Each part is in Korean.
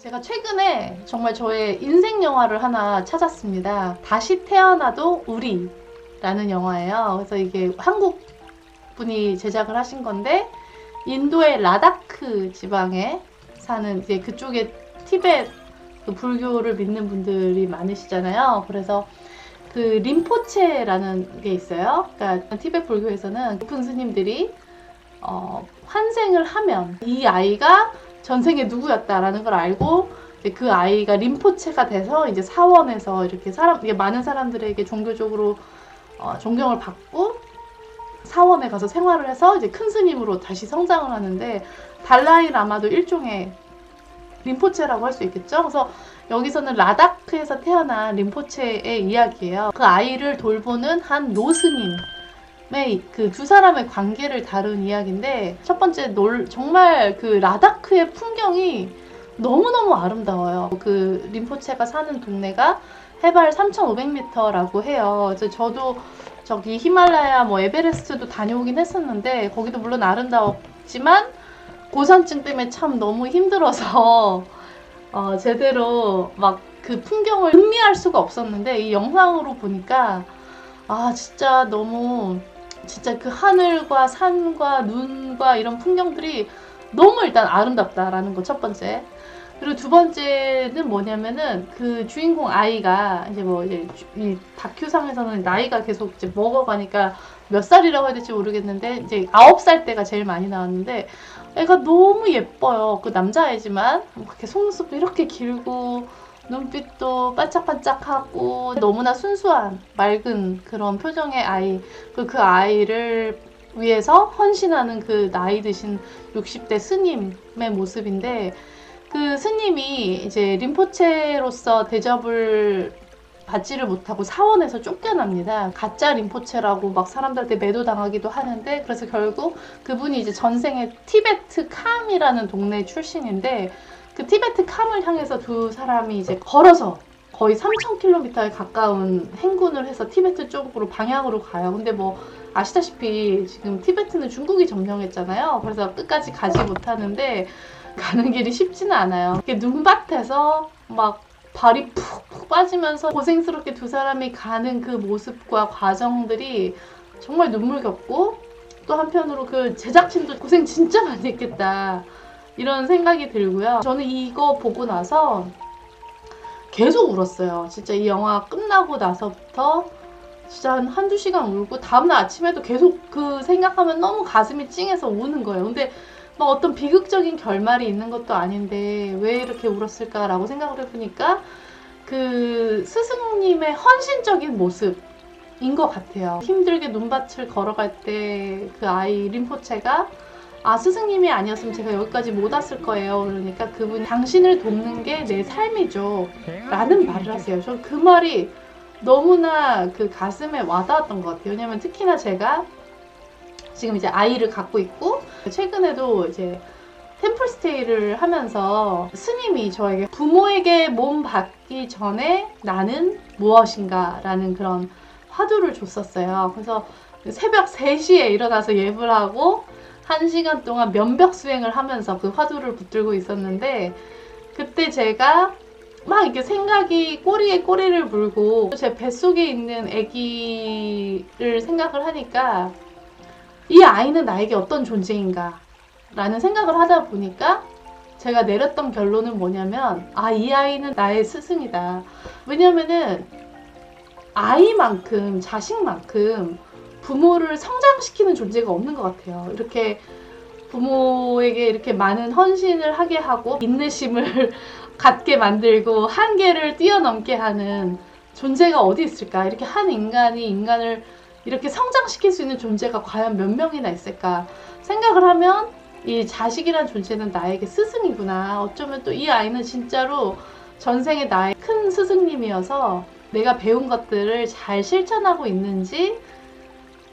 제가 최근에 정말 저의 인생 영화를 하나 찾았습니다. 다시 태어나도 우리 라는 영화예요. 그래서 이게 한국 분이 제작을 하신 건데 인도의 라다크 지방에 사는 이제 그쪽에 티벳 그 불교를 믿는 분들이 많으시잖아요. 그래서 그 림포체라는 게 있어요. 그러니까 티벳 불교에서는 높은 스님들이 어, 환생을 하면 이 아이가 전생에 누구였다라는 걸 알고 그 아이가 림포체가 돼서 이제 사원에서 이렇게 사람 이게 많은 사람들에게 종교적으로 어, 존경을 받고 사원에 가서 생활을 해서 이제 큰 스님으로 다시 성장을 하는데 달라이 라마도 일종의 림포체라고 할 수 있겠죠. 그래서 여기서는 라다크에서 태어난 림포체의 이야기예요. 그 아이를 돌보는 한 노스님의 그두 사람의 관계를 다룬 이야기인데 첫 번째 놀 정말 그 라다크의 풍경이 너무너무 아름다워요. 그 림포체가 사는 동네가 해발 3,500m라고 해요. 그래서 저도 저기 히말라야 뭐 에베레스트도 다녀오긴 했었는데 거기도 물론 아름다웠지만 고산증 때문에 참 너무 힘들어서 어, 제대로 막 그 풍경을 음미할 수가 없었는데 이 영상으로 보니까 아 진짜 너무 진짜 그 하늘과 산과 눈과 이런 풍경들이 너무 일단 아름답다라는 거 첫 번째. 그리고 두 번째는 뭐냐면은 그 주인공 아이가 이제 뭐 이제 주- 이 다큐상에서는 나이가 계속 이제 먹어가니까 몇 살이라고 해야 될지 모르겠는데 이제 아홉 살 때가 제일 많이 나왔는데 애가 너무 예뻐요. 그 남자애지만 이렇게 속눈썹도 이렇게 길고 눈빛도 반짝반짝하고 너무나 순수한 맑은 그런 표정의 아이 그, 그 아이를 위해서 헌신하는 그 나이 드신 60대 스님의 모습인데 그 스님이 이제 림포체로서 대접을 받지를 못하고 사원에서 쫓겨납니다. 가짜 림포체라고 막 사람들한테 매도당하기도 하는데 그래서 결국 그분이 이제 전생에 티베트 캄이라는 동네 출신인데 그 티베트 캄을 향해서 두 사람이 이제 걸어서 거의 3,000km에 가까운 행군을 해서 티베트 쪽으로 방향으로 가요. 근데 뭐 아시다시피 지금 티베트는 중국이 점령했잖아요. 그래서 끝까지 가지 못하는데 가는 길이 쉽지는 않아요. 이렇게 눈밭에서 막 발이 푹푹 빠지면서 고생스럽게 두 사람이 가는 그 모습과 과정들이 정말 눈물겹고 또 한편으로 그 제작진도 고생 진짜 많이 했겠다 이런 생각이 들고요. 저는 이거 보고 나서 계속 울었어요. 진짜 이 영화 끝나고 나서부터 진짜 한 한두 시간 울고 다음날 아침에도 계속 그 생각하면 너무 가슴이 찡해서 우는 거예요. 근데 막 어떤 비극적인 결말이 있는 것도 아닌데 왜 이렇게 울었을까라고 생각을 해보니까 그 스승님의 헌신적인 모습인 것 같아요. 힘들게 눈밭을 걸어갈 때 그 아이 림포체가 아 스승님이 아니었으면 제가 여기까지 못 왔을 거예요. 그러니까 그분이 당신을 돕는 게 내 삶이죠. 라는 말을 하세요. 전그 말이 너무나 그 가슴에 와닿았던 것 같아요. 왜냐면 특히나 제가 지금 이제 아이를 갖고 있고 최근에도 이제 템플스테이를 하면서 스님이 저에게 부모에게 몸 받기 전에 나는 무엇인가 라는 그런 화두를 줬었어요. 그래서 새벽 3시에 일어나서 예불 하고 1시간 동안 면벽 수행을 하면서 그 화두를 붙들고 있었는데 그때 제가 막 이렇게 생각이 꼬리에 꼬리를 물고 제 뱃속에 있는 아기를 생각을 하니까 이 아이는 나에게 어떤 존재인가 라는 생각을 하다 보니까 제가 내렸던 결론은 뭐냐면 아 이 아이는 나의 스승이다. 왜냐면은 아이만큼 자식만큼 부모를 성장시키는 존재가 없는 것 같아요. 이렇게 부모에게 이렇게 많은 헌신을 하게 하고 인내심을 갖게 만들고 한계를 뛰어넘게 하는 존재가 어디 있을까? 이렇게 한 인간이 인간을 이렇게 성장시킬 수 있는 존재가 과연 몇 명이나 있을까? 생각을 하면 이 자식이란 존재는 나에게 스승이구나. 어쩌면 또 이 아이는 진짜로 전생에 나의 큰 스승님이어서 내가 배운 것들을 잘 실천하고 있는지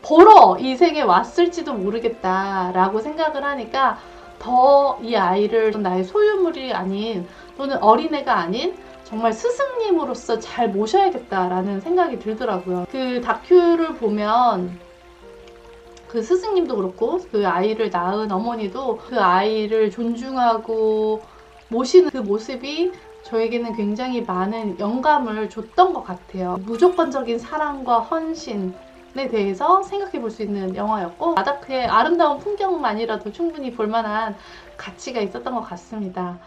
보러 이 생에 왔을지도 모르겠다라고 생각을 하니까 더 이 아이를 나의 소유물이 아닌 또는 어린애가 아닌 정말 스승님으로서 잘 모셔야겠다라는 생각이 들더라고요. 그 다큐를 보면 그 스승님도 그렇고 그 아이를 낳은 어머니도 그 아이를 존중하고 모시는 그 모습이 저에게는 굉장히 많은 영감을 줬던 것 같아요. 무조건적인 사랑과 헌신 에 대해서 생각해 볼 수 있는 영화였고 라다크의 아름다운 풍경만이라도 충분히 볼 만한 가치가 있었던 것 같습니다.